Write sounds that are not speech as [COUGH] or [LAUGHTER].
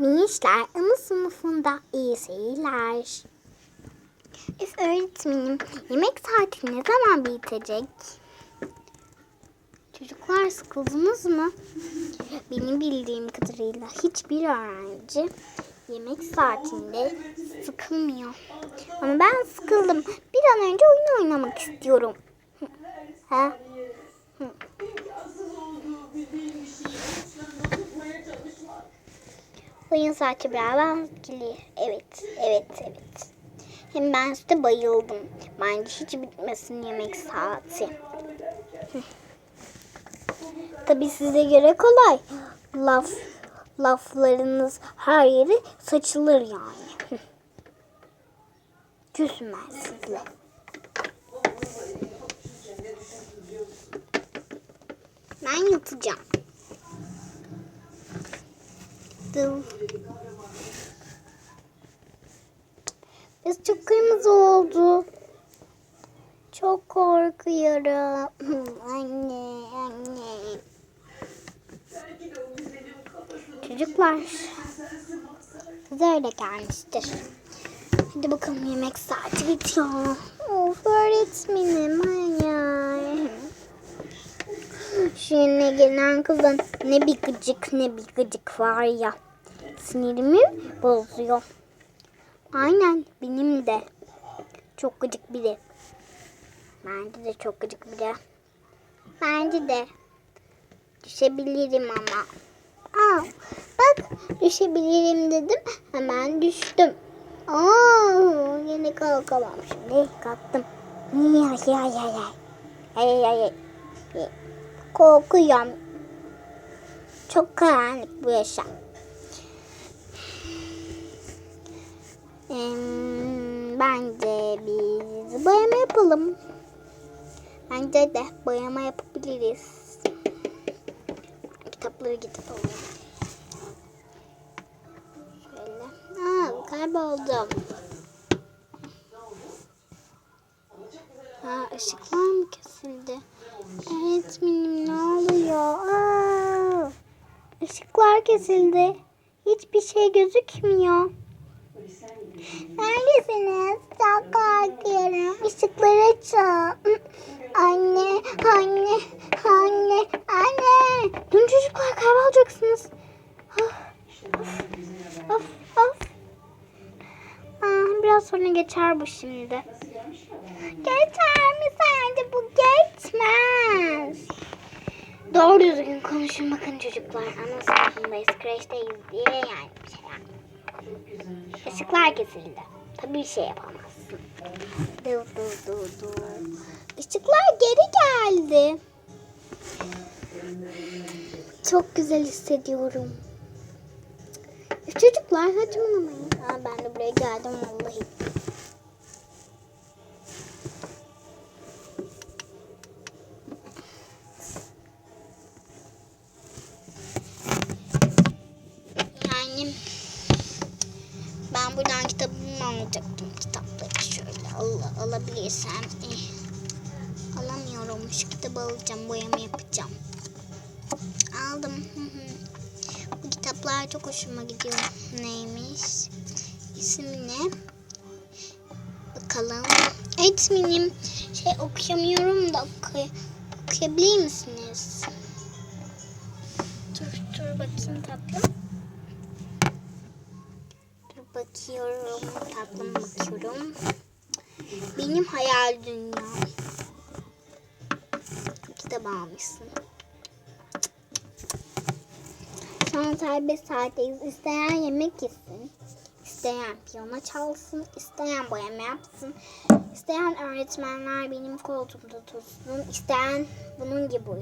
Minişler ana sınıfında iyi seyirler. Üf öğretmenim yemek saati ne zaman bitecek? Çocuklar sıkıldınız mı? Benim bildiğim kadarıyla hiçbir öğrenci yemek saatinde sıkılmıyor. Ama ben sıkıldım. Bir an önce oyun oynamak istiyorum. Ha? Oyun saati beraber geliyor. Evet, evet, evet. Hem ben size bayıldım. Bence hiç bitmesin yemek saati. Hı. [LAUGHS] Tabii size göre kolay. Laf, laflarınız her yere saçılır yani. [LAUGHS] Küsüm ben sizle. Ben yatacağım. Dıv. Biz çok kırmızı oldu. Çok korkuyorum. [LAUGHS] anne, anne. Çocuklar. Size öyle gelmiştir. Hadi bakalım yemek saati bitiyor. Of öğretmenim. Hayır. Yeni gelen kızın ne bir gıcık ne bir gıcık var ya. Sinirimi bozuyor. Aynen benim de. Çok gıcık biri. Bence de çok gıcık biri. Bence de. Düşebilirim ama. Aa, bak düşebilirim dedim. Hemen düştüm. Aa, yine kalkamam şimdi. Kalktım. Ay ay ay ay. Ay ay ay. Korkuyorum. Çok karanlık bu yaşam. Em, Bence biz boyama yapalım. Bence de boyama yapabiliriz. Kitapları gidip alalım. Şöyle. Aa, kayboldum. Ha, ışıklar mı kesildi? Öğretmenim ne oluyor? Aa, ışıklar kesildi. Hiçbir şey gözükmüyor. Neredesiniz? Çok korkuyorum. Işıkları açın. Anne, anne, anne, anne. Dün çocuklar kaybolacaksınız. Of, of, of, of. Aa, biraz sonra geçer bu şimdi. Geçer mi sence bu geçmez. Doğru düzgün konuşun bakın çocuklar. Ana sınıfındayız, kreşteyiz diye yani bir şey yani. Işıklar kesildi. Tabii bir şey yapamazsın. Dur dur dur dur. Işıklar geri geldi. Çok güzel hissediyorum. E, Çocuklar saçmalamayın. Aa, ben de buraya geldim vallahi. Alacaktım. Kitapları şöyle al alabilirsem. Eh, alamıyorum. Şu kitabı alacağım. Boyama yapacağım. Aldım. Bu kitaplar çok hoşuma gidiyor. Neymiş? İsmi ne? Bakalım. Öğretmenim şey okuyamıyorum da oku okuyabilir misiniz? Dur dur bakayım tatlım. Bakıyorum. Tatlım bakıyorum. Benim hayal dünyam. Kitap almışsın. Şu an serbest saatteyiz. İsteyen yemek yesin. İsteyen piyano çalsın. isteyen boyama yapsın. İsteyen öğretmenler benim koltuğumda tutsun. isteyen bunun gibi uyusun.